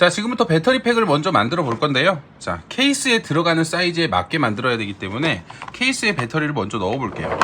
자, 지금부터 배터리 팩을 먼저 만들어 볼 건데요. 자, 케이스에 들어가는 사이즈에 맞게 만들어야 되기 때문에 케이스에 배터리를 먼저 넣어 볼게요.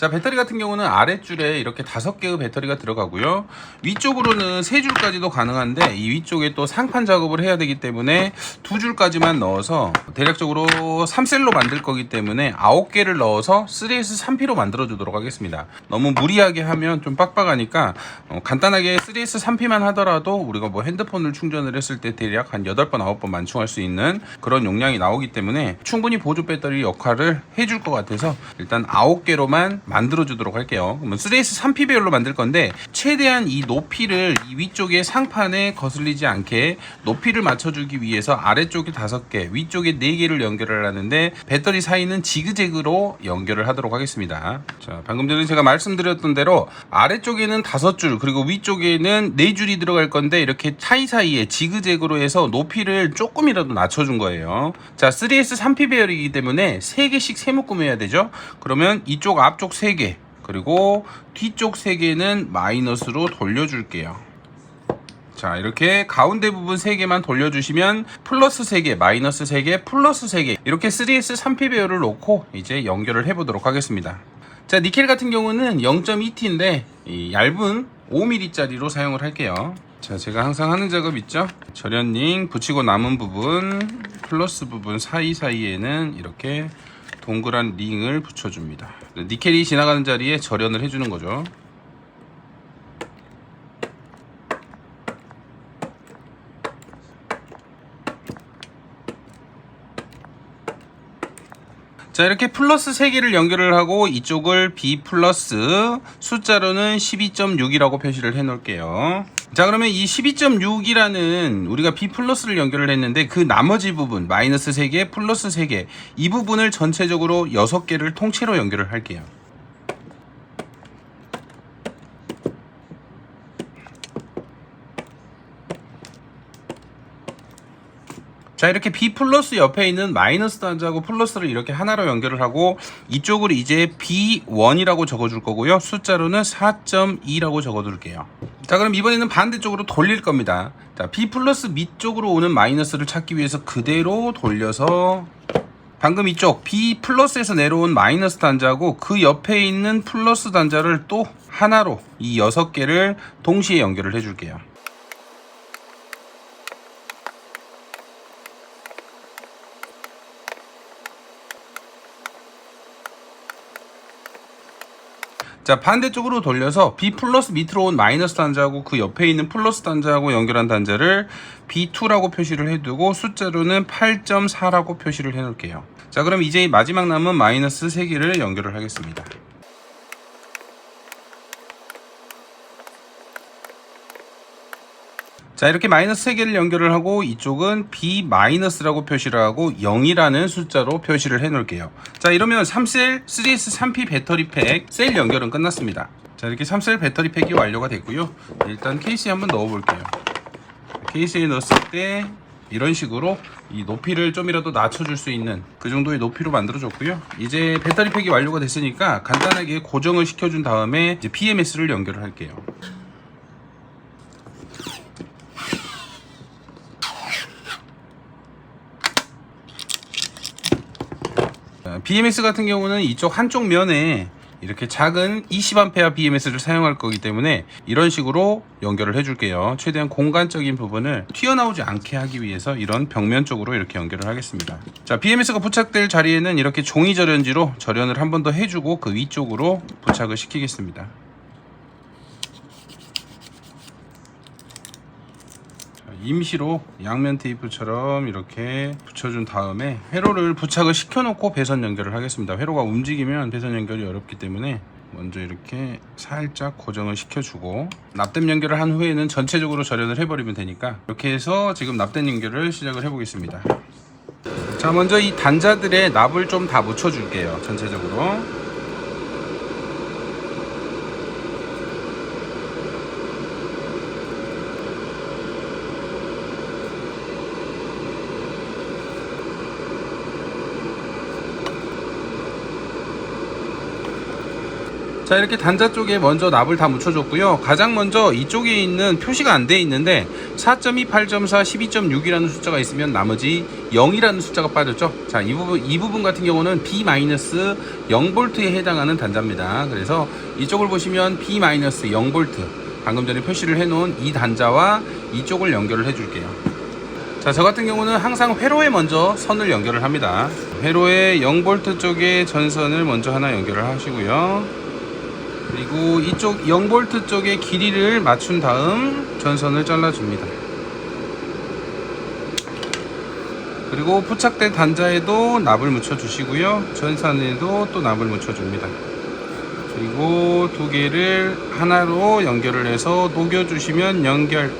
자, 배터리 같은 경우는 아랫줄에 이렇게 다섯 개의 배터리가 들어가고요. 위쪽으로는 세 줄까지도 가능한데 이 위쪽에 또 상판 작업을 해야 되기 때문에 두 줄까지만 넣어서 대략적으로 3셀로 만들 거기 때문에 아홉 개를 넣어서 3S 3P로 만들어 주도록 하겠습니다. 너무 무리하게 하면 좀 빡빡하니까 어, 간단하게 3S 3P만 하더라도 우리가 뭐 핸드폰을 충전을 했을 때 대략 한 8번, 9번 만충할 수 있는 그런 용량이 나오기 때문에 충분히 보조 배터리 역할을 해줄 것 같아서 일단 9개로만 만들어 주도록 할게요. 그러면 3S 3P배열로 만들 건데 최대한 이 높이를 이 위쪽에 상판에 거슬리지 않게 높이를 맞춰주기 위해서 아래쪽에 5개, 위쪽에 4개를 연결을 하는데 배터리 사이는 지그재그로 연결을 하도록 하겠습니다. 자, 방금 전에 제가 말씀드렸던 대로 아래쪽에는 5줄 그리고 위쪽에는 4줄이 들어갈 건데 이렇게 사이사이에 지그재그로 해서 높이를 조금이라도 낮춰준 거예요. 자, 3S 3P 배열이기 때문에 3개씩 세묶음 해야 되죠. 그러면 이쪽 앞쪽 3개 그리고 뒤쪽 3개는 마이너스로 돌려줄게요. 자 이렇게 가운데 부분 3개만 돌려주시면 플러스 3개 마이너스 3개 플러스 3개 이렇게 3S 3P 배열을 놓고 이제 연결을 해 보도록 하겠습니다. 자 니켈 같은 경우는 0.2T인데 얇은 5mm 짜리로 사용을 할게요. 자 제가 항상 하는 작업 있죠? 절연링 붙이고 남은 부분 플러스 부분 사이사이에는 이렇게 동그란 링을 붙여줍니다. 니켈이 지나가는 자리에 절연을 해주는 거죠. 자 이렇게 플러스 3개를 연결을 하고 이쪽을 B 플러스 숫자로는 12.6이라고 표시를 해 놓을게요 자 그러면 이 12.6이라는 우리가 B 플러스를 연결을 했는데 그 나머지 부분 마이너스 3개 플러스 3개 이 부분을 전체적으로 6개를 통째로 연결을 할게요 자 이렇게 B 플러스 옆에 있는 마이너스 단자하고 플러스를 이렇게 하나로 연결을 하고 이쪽을 이제 B1이라고 적어줄 거고요. 숫자로는 4.2라고 적어둘게요. 자 그럼 이번에는 반대쪽으로 돌릴 겁니다. 자 B 플러스 밑쪽으로 오는 마이너스를 찾기 위해서 그대로 돌려서 방금 이쪽 B 플러스에서 내려온 마이너스 단자하고 그 옆에 있는 플러스 단자를 또 하나로 이 6개를 동시에 연결을 해줄게요 자 반대쪽으로 돌려서 B 플러스 밑으로 온 마이너스 단자하고 그 옆에 있는 플러스 단자하고 연결한 단자를 B2라고 표시를 해두고 숫자로는 8.4라고 표시를 해 놓을게요. 자 그럼 이제 마지막 남은 마이너스 3개를 연결을 하겠습니다 자 이렇게 마이너스 3개를 연결을 하고 이쪽은 B 마이너스라고 표시를 하고 0이라는 숫자로 표시를 해 놓을게요. 자 이러면 3셀 3S 3P 배터리 팩 셀 연결은 끝났습니다. 자 이렇게 3셀 배터리 팩이 완료가 됐고요. 일단 케이스에 한번 넣어 볼게요. 케이스에 넣었을 때 이런 식으로 이 높이를 좀이라도 낮춰줄 수 있는 그 정도의 높이로 만들어 줬고요. 이제 배터리 팩이 완료가 됐으니까 간단하게 고정을 시켜준 다음에 이제 BMS를 연결을 할게요 어, BMS 같은 경우는 이쪽 한쪽 면에 이렇게 작은 20A BMS를 사용할 거기 때문에 이런 식으로 연결을 해줄게요. 최대한 공간적인 부분을 튀어나오지 않게 하기 위해서 이런 벽면 쪽으로 이렇게 연결을 하겠습니다. 자, BMS가 부착될 자리에는 이렇게 종이 절연지로 절연을 한 번 더 해주고 그 위쪽으로 부착을 시키겠습니다. 임시로 양면 테이프처럼 이렇게 붙여준 다음에 회로를 부착을 시켜놓고 배선 연결을 하겠습니다. 회로가 움직이면 배선 연결이 어렵기 때문에 먼저 이렇게 살짝 고정을 시켜주고 납땜 연결을 한 후에는 전체적으로 절연을 해버리면 되니까 이렇게 해서 지금 납땜 연결을 시작을 해보겠습니다. 자 먼저 이 단자들의 납을 좀 다 묻혀줄게요. 전체적으로. 자 이렇게 단자 쪽에 먼저 납을 다 묻혀줬고요. 가장 먼저 이쪽에 있는 표시가 안 돼 있는데 4.2, 8.4, 12.6이라는 숫자가 있으면 나머지 0이라는 숫자가 빠졌죠. 자 이 부분 이 부분 같은 경우는 B-0V에 해당하는 단자입니다. 그래서 이쪽을 보시면 B-0V 방금 전에 표시를 해 놓은 이 단자와 이쪽을 연결을 해 줄게요. 자, 저 같은 경우는 항상 회로에 먼저 선을 연결을 합니다. 회로의 0V 쪽에 전선을 먼저 하나 연결을 하시고요. 그리고 이쪽 0V 쪽의 길이를 맞춘 다음 전선을 잘라줍니다. 그리고 부착된 단자에도 납을 묻혀 주시고요. 전선에도 또 납을 묻혀 줍니다. 그리고 두 개를 하나로 연결을 해서 녹여 주시면 연결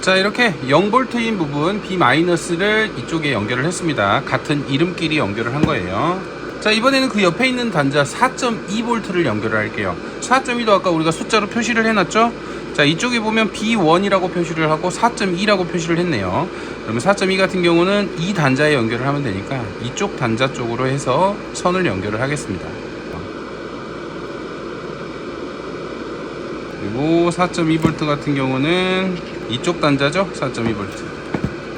자 이렇게 0볼트인 부분 B-를 이쪽에 연결을 했습니다 같은 이름끼리 연결을 한 거예요 자 이번에는 그 옆에 있는 단자 4.2V를 연결을 할게요. 4.2도 아까 우리가 숫자로 표시를 해놨죠? 자 이쪽에 보면 B1이라고 표시를 하고 4.2라고 표시를 했네요. 그러면 4.2 같은 경우는 이 단자에 연결을 하면 되니까 이쪽 단자 쪽으로 해서 선을 연결을 하겠습니다. 그리고 4.2V 같은 경우는 이쪽 단자죠? 4.2V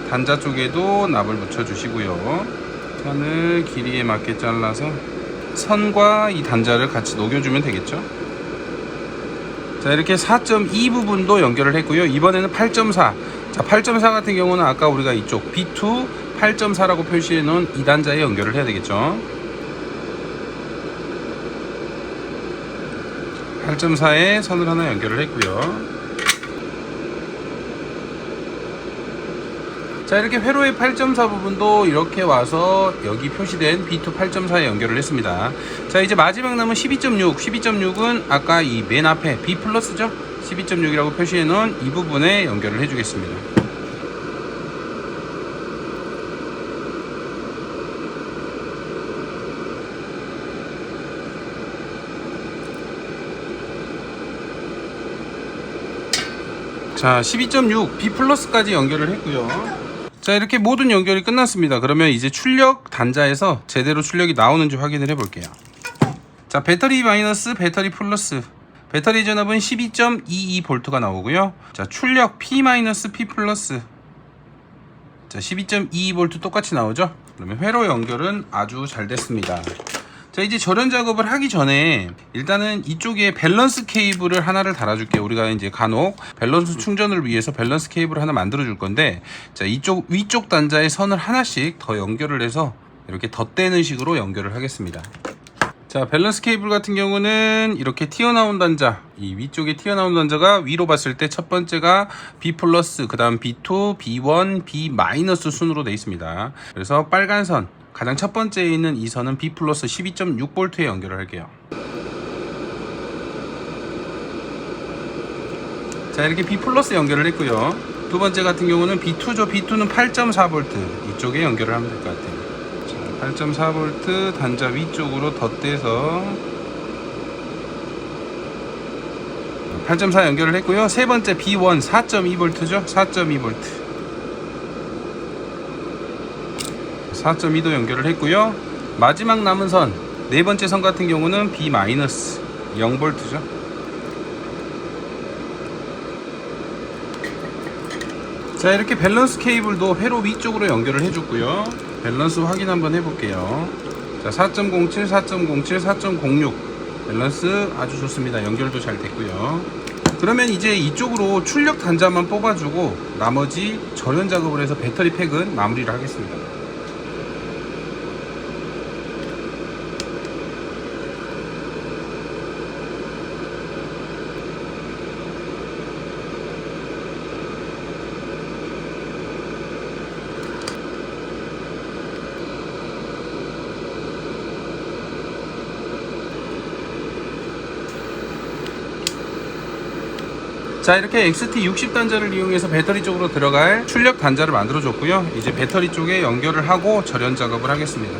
단자 쪽에도 납을 붙여 주시고요 선을 길이에 맞게 잘라서 선과 이 단자를 같이 녹여주면 되겠죠? 자 이렇게 4.2 부분도 연결을 했고요. 이번에는 8.4 자, 8.4 같은 경우는 아까 우리가 이쪽 B2 8.4라고 표시해 놓은 이 단자에 연결을 해야 되겠죠? 8.4에 선을 하나 연결을 했고요 자 이렇게 회로의 8.4 부분도 이렇게 와서 여기 표시된 B2 8.4에 연결을 했습니다. 자 이제 마지막 남은 12.6 12.6은 아까 이 맨 앞에 B 플러스죠? 12.6이라고 표시해 놓은 이 부분에 연결을 해 주겠습니다. 자 12.6 B 플러스까지 연결을 했고요 자 이렇게 모든 연결이 끝났습니다. 그러면 이제 출력 단자에서 제대로 출력이 나오는지 확인을 해 볼게요. 자 배터리 마이너스 배터리 플러스. 배터리 전압은 12.22V가 나오고요. 자 출력 P 마이너스 P 플러스. 자 12.22V 똑같이 나오죠? 그러면 회로 연결은 아주 잘 됐습니다 자 이제 절연 작업을 하기 전에 일단은 이쪽에 밸런스 케이블을 하나를 달아줄게요. 우리가 이제 간혹 밸런스 충전을 위해서 밸런스 케이블을 하나 만들어 줄 건데 자 이쪽 위쪽 단자에 선을 하나씩 더 연결을 해서 이렇게 덧대는 식으로 연결을 하겠습니다. 자 밸런스 케이블 같은 경우는 이렇게 튀어나온 단자 이 위쪽에 튀어나온 단자가 위로 봤을 때 첫 번째가 B 플러스 그 다음 B2 B1 B 마이너스 순으로 되어 있습니다. 그래서 빨간 선 가장 첫 번째에 있는 이 선은 B 플러스 12.6V에 연결을 할게요. 자 이렇게 B 플러스 연결을 했고요. 두 번째 같은 경우는 B2죠. B2는 8.4V 이쪽에 연결을 하면 될 것 같아요. 자, 8.4V 단자 위쪽으로 덧대서 8.4 연결을 했고요. 세 번째 B1 4.2V죠. 4.2V 4.2도 연결을 했고요. 마지막 남은 선 네 번째 선 같은 경우는 B 0V죠. 자 이렇게 밸런스 케이블도 회로 위쪽으로 연결을 해줬고요. 밸런스 확인 한번 해볼게요. 자 4.07 4.07 4.06 밸런스 아주 좋습니다. 연결도 잘 됐고요. 그러면 이제 이쪽으로 출력 단자만 뽑아주고 나머지 절연 작업을 해서 배터리 팩은 마무리를 하겠습니다 자 이렇게 XT60 단자를 이용해서 배터리 쪽으로 들어갈 출력 단자를 만들어 줬고요. 이제 배터리 쪽에 연결을 하고 절연 작업을 하겠습니다.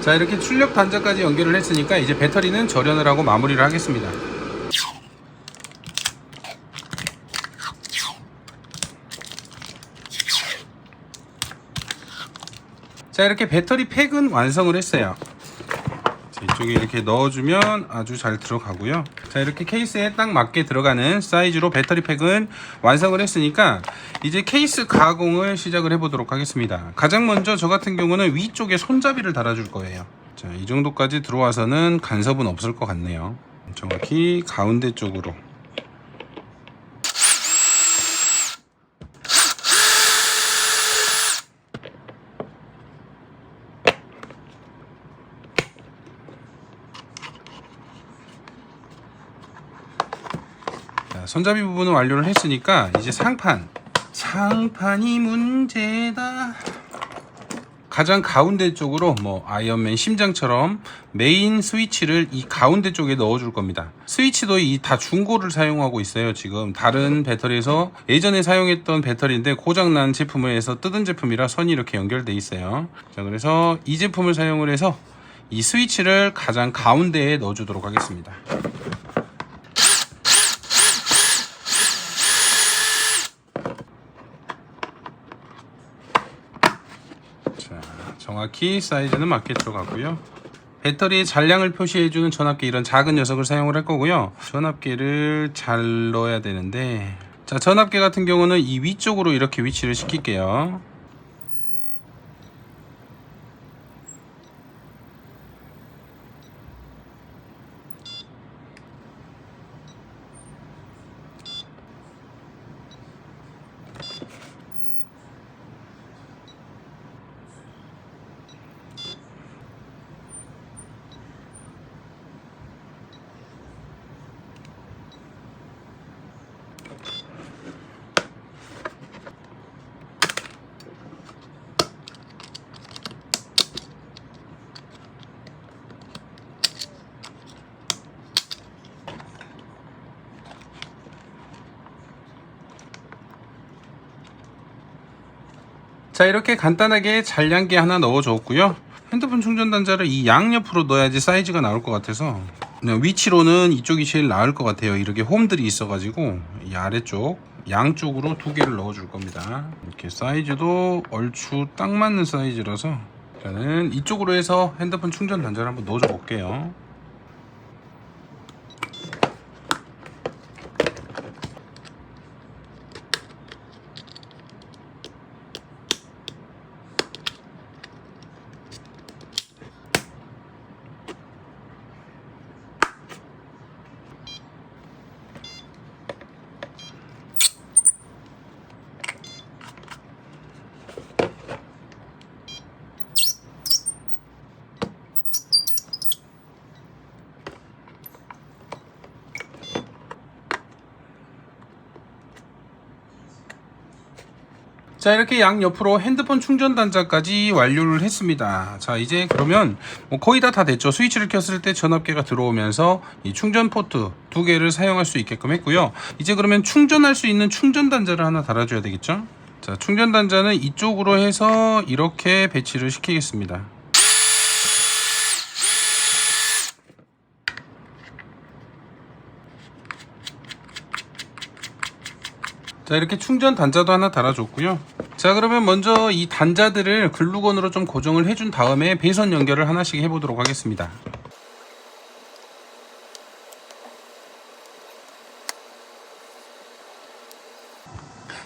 자 이렇게 출력 단자까지 연결을 했으니까 이제 배터리는 절연을 하고 마무리를 하겠습니다 자 이렇게 배터리 팩은 완성을 했어요. 자, 이쪽에 이렇게 넣어주면 아주 잘 들어가고요. 자 이렇게 케이스에 딱 맞게 들어가는 사이즈로 배터리 팩은 완성을 했으니까 이제 케이스 가공을 시작을 해보도록 하겠습니다. 가장 먼저 저 같은 경우는 위쪽에 손잡이를 달아줄 거예요. 자 이 정도까지 들어와서는 간섭은 없을 것 같네요. 정확히 가운데 쪽으로 손잡이 부분은 완료를 했으니까 이제 상판. 상판이 문제다. 가장 가운데 쪽으로 뭐 아이언맨 심장처럼 메인 스위치를 이 가운데 쪽에 넣어 줄 겁니다. 스위치도 이 다 중고를 사용하고 있어요 지금. 다른 배터리에서 예전에 사용했던 배터리인데 고장난 제품에서 뜯은 제품이라 선이 이렇게 연결돼 있어요. 자 그래서 이 제품을 사용을 해서 이 스위치를 가장 가운데에 넣어 주도록 하겠습니다 자, 정확히 사이즈는 맞게 들어가고요. 배터리 잔량을 표시해주는 전압계 이런 작은 녀석을 사용을 할 거고요. 전압계를 잘 넣어야 되는데 자 전압계 같은 경우는 이 위쪽으로 이렇게 위치를 시킬게요. 이렇게 간단하게 잔량계 하나 넣어줬고요. 핸드폰 충전 단자를 이 양옆으로 넣어야지 사이즈가 나올 것 같아서. 그냥 위치로는 이쪽이 제일 나을 것 같아요. 이렇게 홈들이 있어 가지고 이 아래쪽 양쪽으로 두 개를 넣어 줄 겁니다. 이렇게 사이즈도 얼추 딱 맞는 사이즈라서 저는 이쪽으로 해서 핸드폰 충전 단자를 한번 넣어 줘 볼게요 자 이렇게 양옆으로 핸드폰 충전 단자까지 완료를 했습니다. 자 이제 그러면 뭐 거의 다 다 됐죠. 스위치를 켰을 때 전압계가 들어오면서 이 충전 포트 두 개를 사용할 수 있게끔 했고요. 이제 그러면 충전할 수 있는 충전 단자를 하나 달아줘야 되겠죠? 자 충전 단자는 이쪽으로 해서 이렇게 배치를 시키겠습니다 자 이렇게 충전 단자도 하나 달아줬고요. 자 그러면 먼저 이 단자들을 글루건으로 좀 고정을 해준 다음에 배선 연결을 하나씩 해보도록 하겠습니다.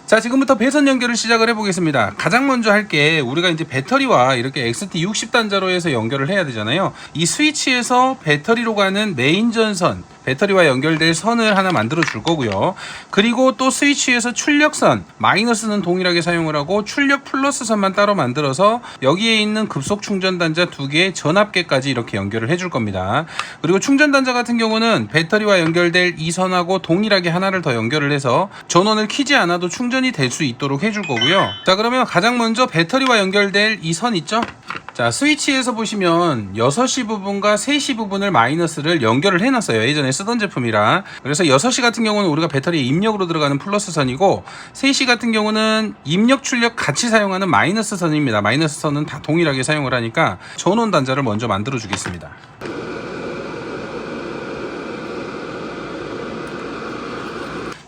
자 지금부터 배선 연결을 시작을 해보겠습니다. 가장 먼저 할 게 우리가 이제 배터리와 이렇게 XT 60 단자로 해서 연결을 해야 되잖아요. 이 스위치에서 배터리로 가는 메인 전선 배터리와 연결될 선을 하나 만들어 줄 거고요. 그리고 또 스위치에서 출력선 마이너스는 동일하게 사용을 하고 출력 플러스 선만 따로 만들어서 여기에 있는 급속 충전 단자 두 개의 전압계까지 이렇게 연결을 해줄 겁니다. 그리고 충전 단자 같은 경우는 배터리와 연결될 이 선하고 동일하게 하나를 더 연결을 해서 전원을 키지 않아도 충전이 될 수 있도록 해줄 거고요. 자 그러면 가장 먼저 배터리와 연결될 이 선 있죠 자 스위치에서 보시면 6시 부분과 3시 부분을 마이너스를 연결을 해놨어요. 예전에 쓰던 제품이라. 그래서 6시 같은 경우는 우리가 배터리에 입력으로 들어가는 플러스 선이고 3시 같은 경우는 입력 출력 같이 사용하는 마이너스 선입니다. 마이너스 선은 다 동일하게 사용을 하니까 전원 단자를 먼저 만들어 주겠습니다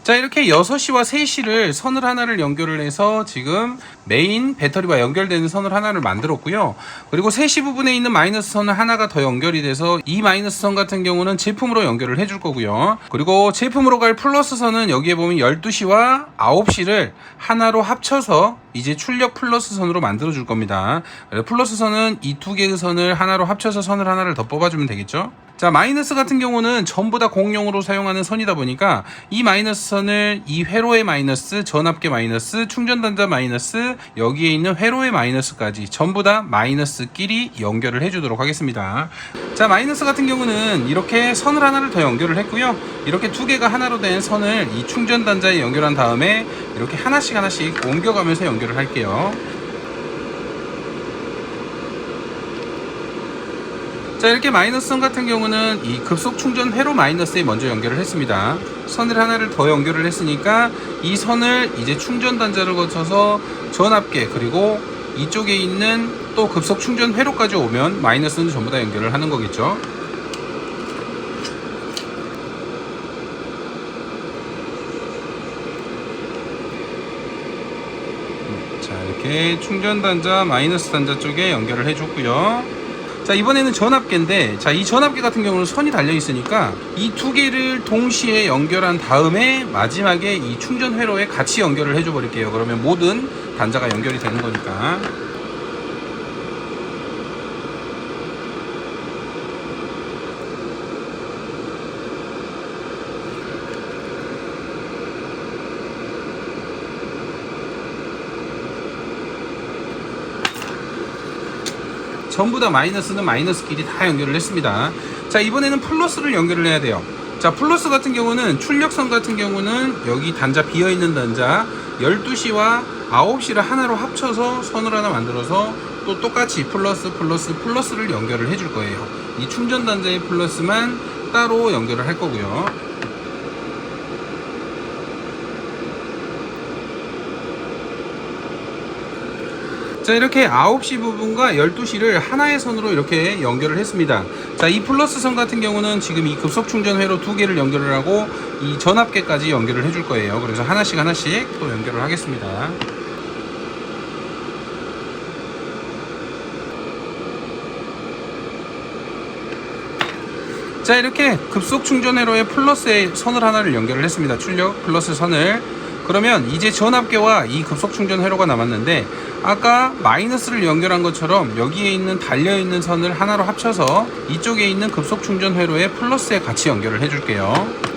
자 이렇게 6시와 3시를 선을 하나를 연결을 해서 지금 메인 배터리와 연결되는 선을 하나를 만들었고요. 그리고 3시 부분에 있는 마이너스 선을 하나가 더 연결이 돼서 이 마이너스 선 같은 경우는 제품으로 연결을 해줄 거고요. 그리고 제품으로 갈 플러스 선은 여기에 보면 12시와 9시를 하나로 합쳐서 이제 출력 플러스 선으로 만들어 줄 겁니다. 플러스 선은 이 두 개의 선을 하나로 합쳐서 선을 하나를 더 뽑아주면 되겠죠 자 마이너스 같은 경우는 전부 다 공용으로 사용하는 선이다 보니까 이 마이너스 선을 이 회로의 마이너스 전압계 마이너스 충전단자 마이너스 여기에 있는 회로의 마이너스까지 전부 다 마이너스끼리 연결을 해주도록 하겠습니다. 자 마이너스 같은 경우는 이렇게 선을 하나를 더 연결을 했고요. 이렇게 두 개가 하나로 된 선을 이 충전단자에 연결한 다음에 이렇게 하나씩 하나씩 옮겨가면서 연결을 할게요 자 이렇게 마이너스 선 같은 경우는 이 급속 충전 회로 마이너스에 먼저 연결을 했습니다. 선을 하나를 더 연결을 했으니까 이 선을 이제 충전 단자를 거쳐서 전압계 그리고 이쪽에 있는 또 급속 충전 회로까지 오면 마이너스는 전부 다 연결을 하는 거겠죠. 자 이렇게 충전 단자 마이너스 단자 쪽에 연결을 해줬고요 자 이번에는 전압계인데 자 이 전압계 같은 경우는 선이 달려 있으니까 이 두 개를 동시에 연결한 다음에 마지막에 이 충전 회로에 같이 연결을 해줘 버릴게요. 그러면 모든 단자가 연결이 되는 거니까 전부 다 마이너스는 마이너스끼리 다 연결을 했습니다. 자, 이번에는 플러스를 연결을 해야 돼요. 자, 플러스 같은 경우는 출력선 같은 경우는 여기 단자 비어 있는 단자 12시와 9시를 하나로 합쳐서 선을 하나 만들어서 또 똑같이 플러스 플러스 플러스를 연결을 해줄 거예요. 이 충전 단자의 플러스만 따로 연결을 할 거고요. 자 이렇게 9시 부분과 12시를 하나의 선으로 이렇게 연결을 했습니다. 자 이 플러스 선 같은 경우는 지금 이 급속 충전 회로 두 개를 연결을 하고 이 전압계까지 연결을 해줄 거예요. 그래서 하나씩 하나씩 또 연결을 하겠습니다. 자 이렇게 급속 충전 회로에 플러스의 선을 하나를 연결을 했습니다. 출력 플러스 선을. 그러면 이제 전압계와 이 급속 충전 회로가 남았는데 아까 마이너스를 연결한 것처럼 여기에 있는 달려 있는 선을 하나로 합쳐서 이쪽에 있는 급속 충전 회로에 플러스에 같이 연결을 해줄게요.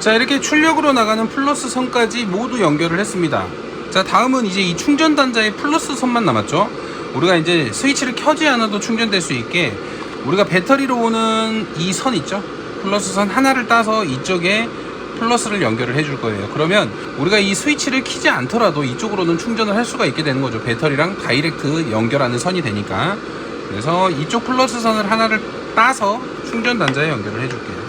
자 이렇게 출력으로 나가는 플러스 선까지 모두 연결을 했습니다. 자 다음은 이제 이 충전 단자의 플러스 선만 남았죠. 우리가 이제 스위치를 켜지 않아도 충전될 수 있게 우리가 배터리로 오는 이 선 있죠? 플러스 선 하나를 따서 이쪽에 플러스를 연결을 해줄 거예요. 그러면 우리가 이 스위치를 키지 않더라도 이쪽으로는 충전을 할 수가 있게 되는 거죠. 배터리랑 다이렉트 연결하는 선이 되니까. 그래서 이쪽 플러스 선을 하나를 따서 충전 단자에 연결을 해줄게요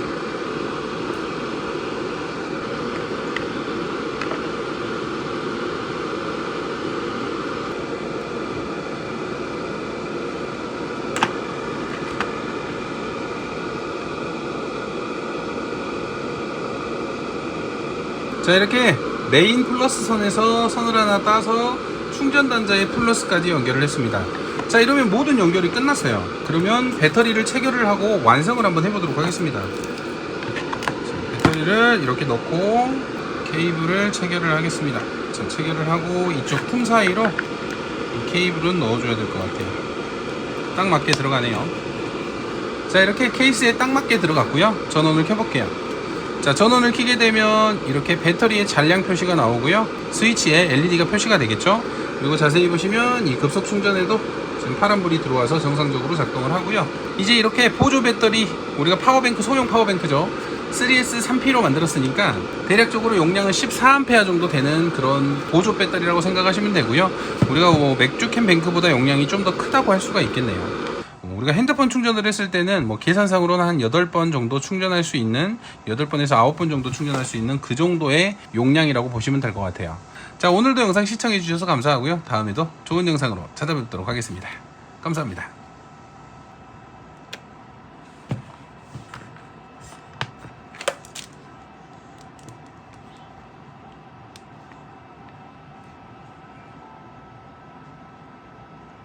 자 이렇게 메인 플러스 선에서 선을 하나 따서 충전 단자의 플러스까지 연결을 했습니다. 자 이러면 모든 연결이 끝났어요. 그러면 배터리를 체결을 하고 완성을 한번 해보도록 하겠습니다. 자, 배터리를 이렇게 넣고 케이블을 체결을 하겠습니다. 자 체결을 하고 이쪽 틈 사이로 이 케이블은 넣어줘야 될 것 같아요. 딱 맞게 들어가네요. 자 이렇게 케이스에 딱 맞게 들어갔고요. 전원을 켜볼게요 자 전원을 켜게 되면 이렇게 배터리의 잔량 표시가 나오고요. 스위치에 LED가 표시가 되겠죠? 그리고 자세히 보시면 이 급속 충전에도 지금 파란불이 들어와서 정상적으로 작동을 하고요. 이제 이렇게 보조 배터리 우리가 파워뱅크 소형 파워뱅크죠? 3S 3P로 만들었으니까 대략적으로 용량은 14A 정도 되는 그런 보조 배터리라고 생각하시면 되고요. 우리가 뭐 맥주캔 뱅크보다 용량이 좀 더 크다고 할 수가 있겠네요 우리가 핸드폰 충전을 했을 때는 뭐 계산상으로는 한 8번 정도 충전할 수 있는 8번에서 9번 정도 충전할 수 있는 그 정도의 용량이라고 보시면 될 것 같아요. 자 오늘도 영상 시청해 주셔서 감사하고요. 다음에도 좋은 영상으로 찾아뵙도록 하겠습니다. 감사합니다